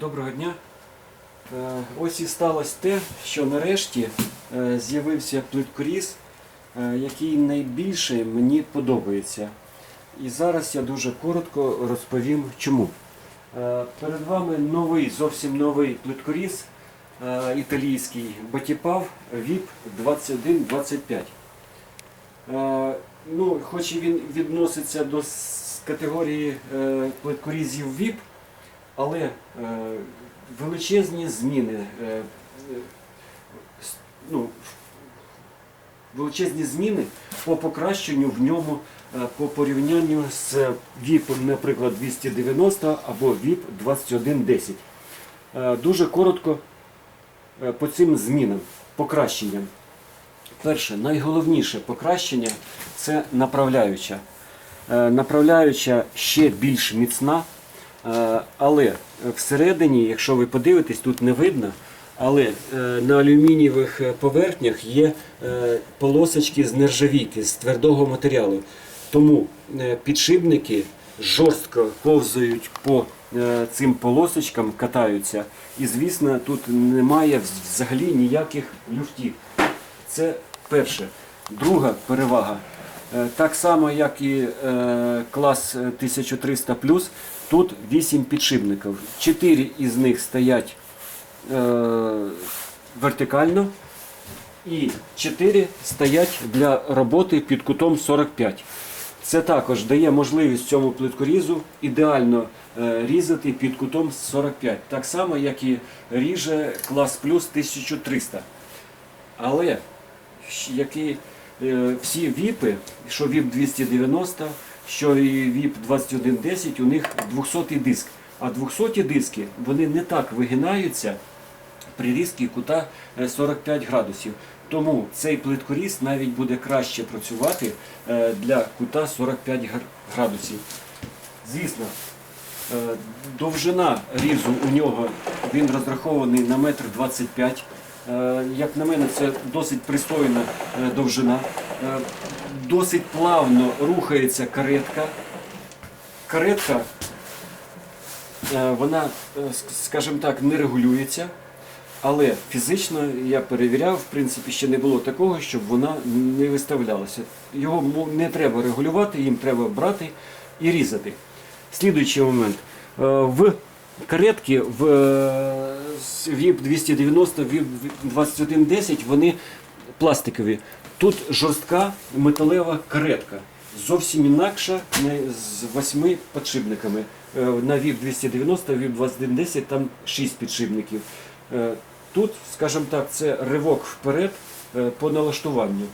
Доброго дня. Е, Ось і сталося те, що нарешті е, з'явився плиткоріз, е, який найбільше мені подобається. І зараз я дуже коротко розповім чому. Перед вами новий, зовсім новий плиткоріз італійський Батіпав VIP 2125. Е, Ну, хоч і він відноситься до категорії плиткорізів VIP, але е, величезні зміни, е, е, ну, величезні зміни по покращенню в ньому по порівнянню з VIP, наприклад, 290 або VIP 2110. Е, Дуже коротко по цим змінам, покращенням. Перше, найголовніше покращення це направляюча. Направляюча ще більш міцна, але всередині, якщо ви подивитесь, тут не видно, але е, на алюмінієвих е, поверхнях є е, полосочки з нержавійки, з твердого матеріалу. Тому е, підшипники жорстко ковзають по е, цим полосочкам, катаються. І звісно, тут немає взагалі ніяких люфтів. Це перше. Друга перевага. Е, Так само, як і е, клас 1300 тут 8 підшипників. 4 із них стоять е, вертикально, і 4 стоять для роботи під кутом 45. Це також дає можливість цьому плиткорізу ідеально е, різати під кутом 45. Так само, як і ріже клас плюс 1300. Але які е, всі віпи, що віп 290, що і віп 2110, у них 200 диск. А 200 диски вони не так вигинаються при різкій кута е, 45 градусів. Тому цей плиткоріз навіть буде краще працювати е, для кута 45 градусів. Звісно, Е, Довжина різу у нього він розрахований на метр 25. Е, Як на мене, це досить пристойна е, довжина. Е, Досить плавно рухається каретка. Каретка, е, вона, е, скажімо так, не регулюється. Але фізично я перевіряв, в принципі, ще не було такого, щоб вона не виставлялася. Його не треба регулювати, їм треба брати і різати. Слідуючий момент. В каретки в VIP 290, VIP 2110 вони пластикові. Тут жорстка металева каретка. Зовсім інакша з восьми підшипниками. Е, На VIP 290, VIP 2110 там 6 підшипників. Е, Тут, скажімо так, це ривок вперед е, по налаштуванню.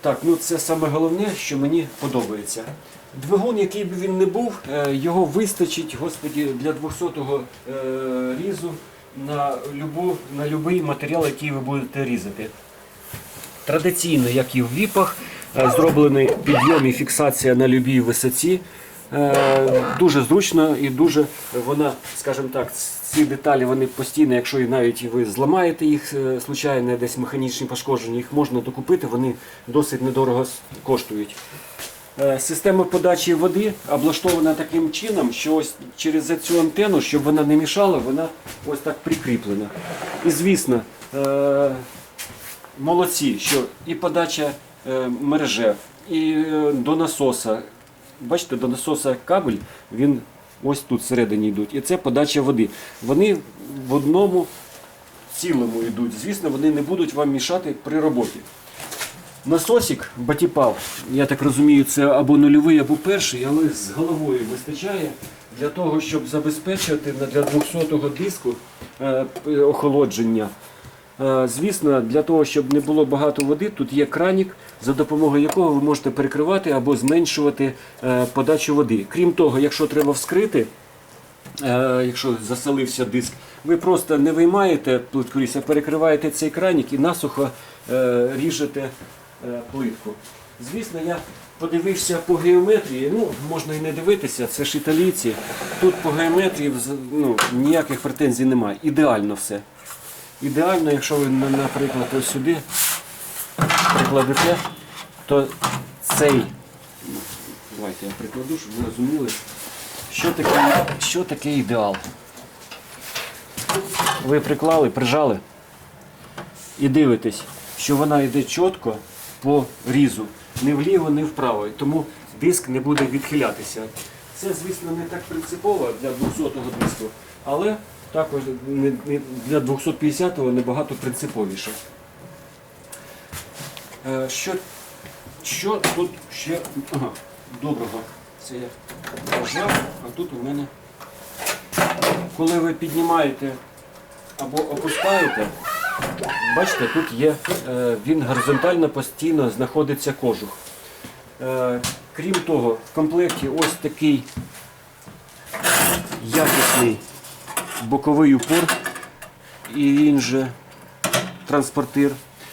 Так, ну це саме головне, що мені подобається. Двигун, який би він не був, його вистачить, господі, для 200-го е, різу на, на матеріал, який ви будете різати. Традиційно, як і в віпах, е, зроблений підйом і фіксація на любій висоті. Е, Дуже зручно і дуже вона, скажімо так, ці деталі вони постійно, якщо і навіть ви зламаєте їх е, случайно, десь механічні пошкодження, їх можна докупити, вони досить недорого коштують. Система подачі води облаштована таким чином, що ось через цю антенну, щоб вона не мішала, вона ось так прикріплена. І звісно, молодці, що і подача е, мережа, і е, до насоса. Бачите, до насоса кабель, він ось тут всередині йдуть. І це подача води. Вони в одному цілому йдуть. Звісно, вони не будуть вам мішати при роботі. Насосик батіпав, я так розумію, це або нульовий, або перший, але з головою вистачає для того, щоб забезпечити для 200-го диску е, охолодження. Е, Звісно, для того, щоб не було багато води, тут є кранік, за допомогою якого ви можете перекривати або зменшувати е, подачу води. Крім того, якщо треба вскрити, Е, якщо заселився диск, ви просто не виймаєте плиткоріз, а перекриваєте цей кранік і насухо ріжете плитку. Звісно, я подивився по геометрії, ну, можна і не дивитися, це ж італійці. Тут по геометрії ну, ніяких претензій немає. Ідеально все. Ідеально, якщо ви, наприклад, сюди прикладете, то цей Давайте я прикладу, щоб ви розуміли, що таке, що таке ідеал. ви приклали, прижали і дивитесь, що вона йде чітко по різу, не вліво, не вправо. Тому диск не буде відхилятися. Це, звісно, не так принципово для 200-го диску, але також для 250-го набагато принциповіше. Е, Що, що тут ще ага, доброго? Це я пожав, а тут у мене, коли ви піднімаєте або опускаєте, бачите, тут є, е, він горизонтально постійно знаходиться кожух. Е, Крім того, в комплекті ось такий якісний боковий упор і він же транспортир.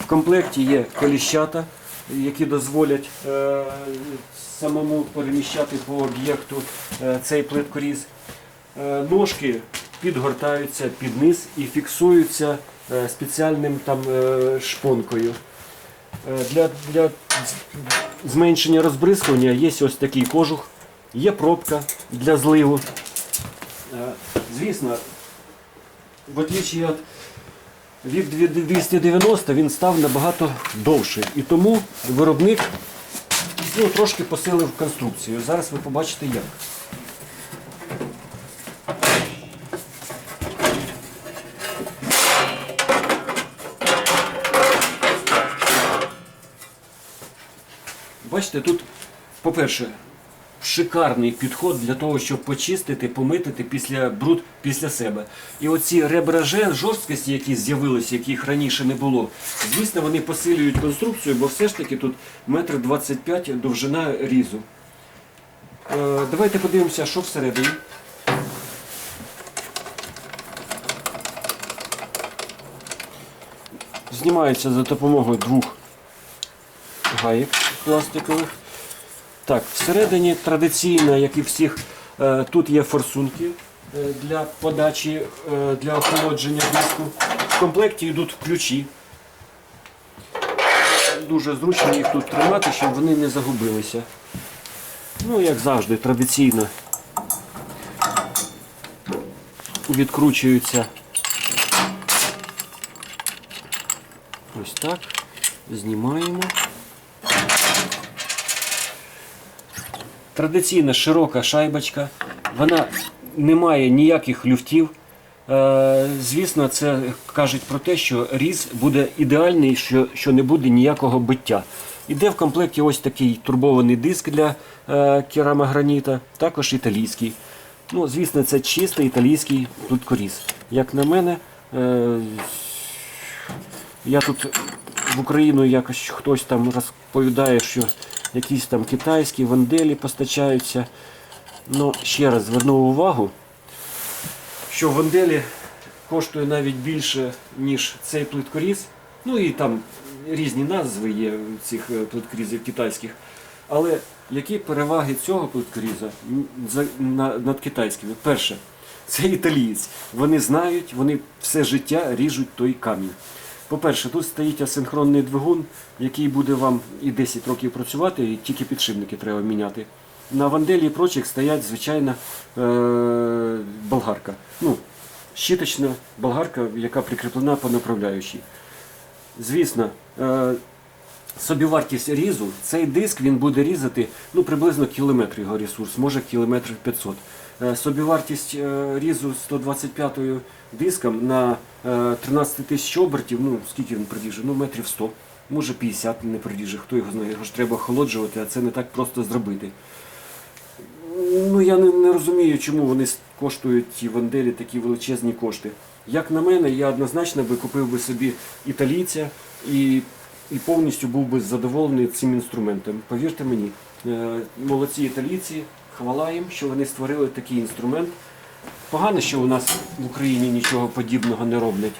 В комплекті є коліщата, які дозволять е, самому переміщати по об'єкту е, цей плиткоріз. Е, ножки підгортаються під низ і фіксуються е, спеціальним там е, шпонкою. Е, Для, для зменшення розбризкування є ось такий кожух, є пробка для зливу. Е, Звісно, в отличие від від 290 він став набагато довший. І тому виробник ну, трошки посилив конструкцію. Зараз ви побачите як. Бачите, тут, по-перше, шикарний підход для того, щоб почистити, помитити після бруд після себе. І оці ребра жорсткості, які з'явилися, яких раніше не було, звісно, вони посилюють конструкцію, бо все ж таки тут метр 25 довжина різу. Е, давайте подивимося, що всередині. Знімається за допомогою двох гаєк пластикових. Так, всередині традиційно, як і всіх, е, тут є форсунки е, для подачі, е, для охолодження диску. В комплекті йдуть ключі. Дуже зручно їх тут тримати, щоб вони не загубилися. Ну, як завжди, традиційно відкручуються ось так. Знімаємо. Традиційна широка шайбочка, вона не має ніяких люфтів. Е, звісно, це кажуть про те, що різ буде ідеальний, що, що не буде ніякого биття. Іде в комплекті ось такий турбований диск для е, керамограніта, також італійський. Ну, звісно, це чистий італійський плиткоріз. Як на мене, е, я тут в Україну якось хтось там розповідає, що якісь там китайські ванделі постачаються. Ну, ще раз зверну увагу, що ванделі коштує навіть більше, ніж цей плиткоріз. Ну і там різні назви є цих е, плиткорізів китайських. Але які переваги цього плиткоріза над китайськими? Перше, це італієць. Вони знають, вони все життя ріжуть той камінь. По-перше, тут стоїть асинхронний двигун, який буде вам і 10 років працювати, і тільки підшипники треба міняти. На ванделі і прочих стоять звичайна е- болгарка. Ну, щіточна болгарка, яка прикріплена по направляючій. Звісно, е- собівартість різу, цей диск він буде різати ну, приблизно кілометр його ресурс, може кілометр 500. Е, Собівартість е, різу 125 диском на 13 тисяч обертів, ну скільки він продіже? Ну метрів 100, може 50 не продіже, хто його знає, його ж треба охолоджувати, а це не так просто зробити. Ну я не, не розумію, чому вони коштують ті ванделі такі величезні кошти. Як на мене, я однозначно би купив би собі італійця і, і повністю був би задоволений цим інструментом. Повірте мені, е, молодці італійці, хвала їм, що вони створили такий інструмент. Погано, що у нас в Україні нічого подібного не роблять.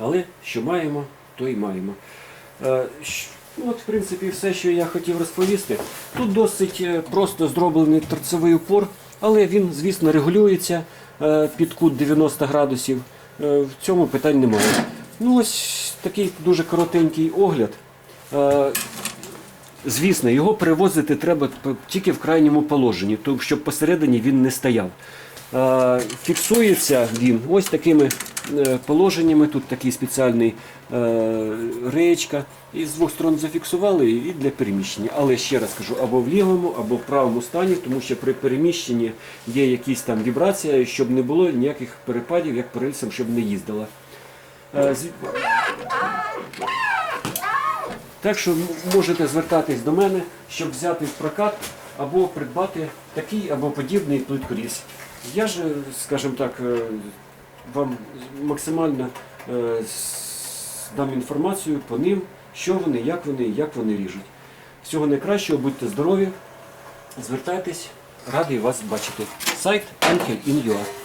Але що маємо, то і маємо. Е, ну, От, в принципі, все, що я хотів розповісти. Тут досить е, просто зроблений торцевий упор, але він, звісно, регулюється е, під кут 90 градусів. В цьому питань немає. Ну, ось такий дуже коротенький огляд. Звісно, його перевозити треба тільки в крайньому положенні, щоб посередині він не стояв. Е, Фіксується він ось такими е, положеннями. Тут такий спеціальний е, реєчка. І з двох сторон зафіксували і для переміщення. Але ще раз кажу, або в лівому, або в правому стані, тому що при переміщенні є якісь там вібрація, щоб не було ніяких перепадів, як рельсам, щоб не їздила. Так що можете звертатись до мене, щоб взяти в прокат або придбати такий або подібний плиткоріз. Я ж, скажімо так, е, вам максимально е, дам інформацію по ним, що вони, як вони, як вони ріжуть. Всього найкращого, будьте здорові, звертайтесь, радий вас бачити. Сайт Angel in UA.